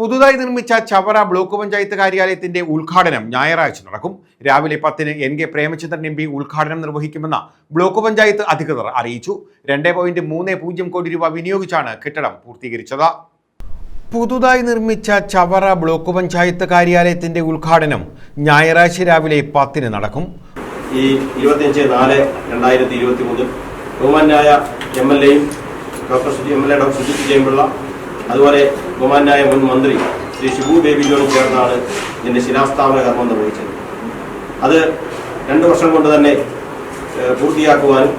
പുതുതായി നിർമ്മിച്ച ചവറ ബ്ലോക്ക് പഞ്ചായത്ത് കാര്യാലയത്തിന്റെ ഉദ്ഘാടനം ഞായറാഴ്ച നടക്കും. രാവിലെ പത്തിന് N K Premachandran M P ഉദ്ഘാടനം നിർവഹിക്കുമെന്ന് ബ്ലോക്ക് പഞ്ചായത്ത് അധികൃതർ അറിയിച്ചു. രണ്ട് പോയിന്റ് മൂന്ന് പൂജ്യം കോടി രൂപ വിനിയോഗിച്ചാണ് കെട്ടിടം പൂർത്തീകരിച്ചത്. പുതുതായി നിർമ്മിച്ച ചവറ ബ്ലോക്ക് പഞ്ചായത്ത് കാര്യാലയത്തിന്റെ ഉദ്ഘാടനം ഞായറാഴ്ച രാവിലെ പത്തിന് നടക്കും. ഈ ഇരുപത്തിയഞ്ച് നാല് രണ്ടായിരത്തി ഇരുപത്തി മൂന്നിൽ ബഹുമാനായ എം എൽ എയും doctor M L A doctor Sujith Jayampilla അതുപോലെ ബഹുമാനായ മുൻ മന്ത്രി ശ്രീ ഷിബു ബേബി ജോണും ചേർന്നാണ് ഇതിന്റെ ശിലാസ്ഥാപന കർമ്മം നിർവഹിച്ചത്. അത് രണ്ട് വർഷം കൊണ്ട് തന്നെ പൂർത്തിയാക്കുവാനും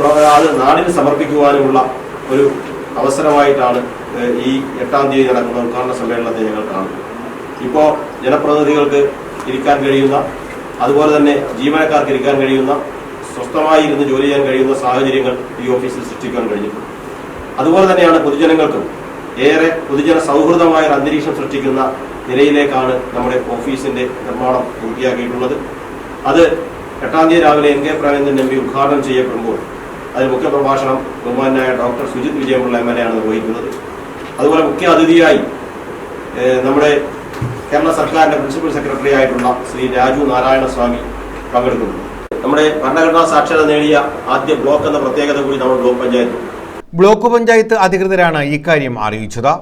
പ്രവ- അത് നാടിന് സമർപ്പിക്കുവാനുമുള്ള ഒരു അവസരമായിട്ടാണ് ഈ എട്ടാം തീയതി നടക്കുന്ന ഉദ്ഘാടന സമ്മേളനത്തെ ഞങ്ങൾ കാണുന്നത്. ഇപ്പോൾ ജനപ്രതിനിധികൾക്ക് ഇരിക്കാൻ കഴിയുന്ന അതുപോലെ തന്നെ ജീവനക്കാർക്ക് ഇരിക്കാൻ കഴിയുന്ന സ്വസ്ഥമായി ഇരുന്ന് ജോലി ചെയ്യാൻ കഴിയുന്ന സാഹചര്യങ്ങൾ ഈ ഓഫീസിൽ സൃഷ്ടിക്കാൻ കഴിഞ്ഞിട്ടുണ്ട്. അതുപോലെ തന്നെയാണ് പൊതുജനങ്ങൾക്കും ഏറെ പൊതുജന സൗഹൃദമായ ഒരു അന്തരീക്ഷം സൃഷ്ടിക്കുന്ന നിലയിലേക്കാണ് നമ്മുടെ ഓഫീസിന്റെ നിർമ്മാണം പൂർത്തിയാക്കിയിട്ടുള്ളത്. അത് എട്ടാം തീയതി രാവിലെ N K Premendran M P ഉദ്ഘാടനം ചെയ്യപ്പെടുമ്പോൾ അതിൽ മുഖ്യ പ്രഭാഷണം ബഹുമാനായ doctor Sujith Vijayamulla M L A ആണ് നിർവഹിക്കുന്നത്. അതുപോലെ മുഖ്യ അതിഥിയായി നമ്മുടെ കേരള സർക്കാരിന്റെ പ്രിൻസിപ്പൽ സെക്രട്ടറി ആയിട്ടുള്ള ശ്രീ രാജു നാരായണ സ്വാമി പങ്കെടുക്കുന്നു. നമ്മുടെ ഭരണഘടനാ സാക്ഷരത നേടിയ ആദ്യ ബ്ലോക്ക് എന്ന പ്രത്യേകത കൂടി നമ്മുടെ ബ്ലോക്ക് പഞ്ചായത്ത് ബ്ലോക്ക് പഞ്ചായത്ത് അധികൃതരാണ് ഇക്കാര്യം അറിയിച്ചത്.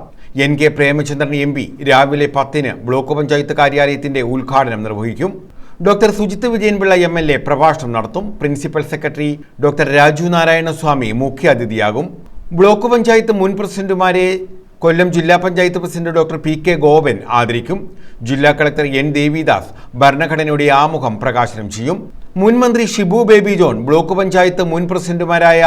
N K Premachandran M P രാവിലെ പത്തിന് ബ്ലോക്ക് പഞ്ചായത്ത് കാര്യാലയത്തിന്റെ ഉദ്ഘാടനം നിർവഹിക്കും. Doctor Sujith Vijayanpillai M L A പ്രഭാഷണം നടത്തും. Principal secretary doctor Raju Narayanaswamy മുഖ്യാതിഥിയാകും. ബ്ലോക്ക് പഞ്ചായത്ത് മുൻ പ്രസിഡന്റുമാരെ കൊല്ലം ജില്ലാ panchayat president doctor P K Gopan ആദരിക്കും. ജില്ലാ കളക്ടർ എൻ ദേവിദാസ് ഭരണഘടനയുടെ ആമുഖം പ്രകാശനം ചെയ്യും. മുൻ മന്ത്രി ഷിബു ബേബി ജോൺ ബ്ലോക്ക് പഞ്ചായത്ത് മുൻ പ്രസിഡന്റുമാരായ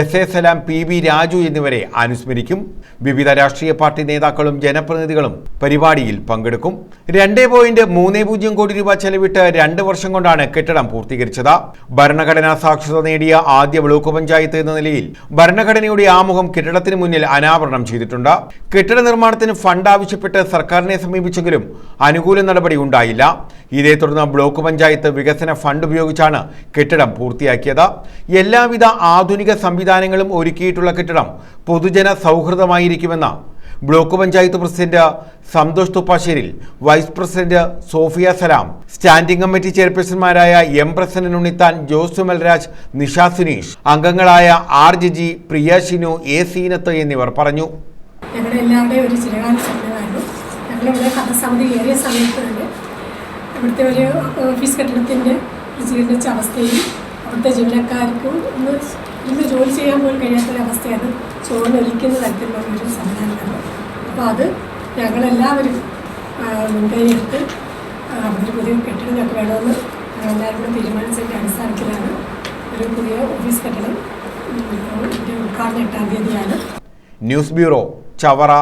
S A Salam P V Raju എന്നിവരെ അനുസ്മരിക്കും. വിവിധ രാഷ്ട്രീയ പാർട്ടി നേതാക്കളും ജനപ്രതിനിധികളും പരിപാടിയിൽ പങ്കെടുക്കും. രണ്ട് പോയിന്റ് മൂന്ന് പൂജ്യം കോടി രൂപ ചെലവിട്ട് രണ്ട് വർഷം കൊണ്ടാണ് കെട്ടിടം പൂർത്തീകരിച്ചത്. ഭരണഘടനാ സാക്ഷരത നേടിയ ആദ്യ ബ്ലോക്ക് പഞ്ചായത്ത് എന്ന നിലയിൽ ഭരണഘടനയുടെ ആമുഖം കെട്ടിടത്തിന് മുന്നിൽ അനാവരണം ചെയ്തിട്ടുണ്ട്. കെട്ടിട നിർമ്മാണത്തിന് ഫണ്ട് ആവശ്യപ്പെട്ട് സർക്കാരിനെ സമീപിച്ചെങ്കിലും അനുകൂല നടപടി ഉണ്ടായില്ല. ഇതേ തുടർന്ന് ബ്ലോക്ക് പഞ്ചായത്ത് വികസന ഫണ്ട് ഉപയോഗിച്ചാണ് കെട്ടിടം പൂർത്തിയാക്കിയത്. എല്ലാവിധ ആധുനിക സംവിധാനങ്ങളും ഒരുക്കിയിട്ടുള്ള കെട്ടിടം പൊതുജന സൗഹൃദമായിരിക്കുമെന്ന് block panchayat president Santhosh Thuppasseril vice president Sophia Salam standing committee ചെയർപേഴ്സൺമാരായ M Prasannan Unnithan Jose Malraj Nisha Suneesh അംഗങ്ങളായ ആർ ജിജി പ്രിയ ഷിനു എ സീനത്ത് എന്നിവർ പറഞ്ഞു. ഞങ്ങളുടെ ഒരു കഥസമിതി ഏറിയ സമയത്ത് ഇവിടുത്തെ ഒരു ഓഫീസ് കെട്ടിടത്തിന്റെ ജീർണിച്ച അവസ്ഥയും അവിടുത്തെ ജീവനക്കാർക്കും ഒന്ന് ഇന്ന് ജോലി ചെയ്യാൻ പോലും കഴിയാത്തൊരവസ്ഥയാണ് ചോർന്നൊലിക്കുന്ന തരത്തിലുള്ള ഒരു സംവിധാനമാണ്. അപ്പോൾ അത് ഞങ്ങളെല്ലാവരും മുൻകൈയെടുത്ത് ഒരു പുതിയ കെട്ടിടം ഞങ്ങൾക്ക് വേണമെന്ന് ഞങ്ങളെല്ലാവരും കൂടെ തീരുമാനിച്ചതിന്റെ അടിസ്ഥാനത്തിലാണ് ഒരു പുതിയ ഓഫീസ് കെട്ടിടം ഉദ്ഘാടനം എട്ടാം തീയതിയാണ്. News bureau Chavara.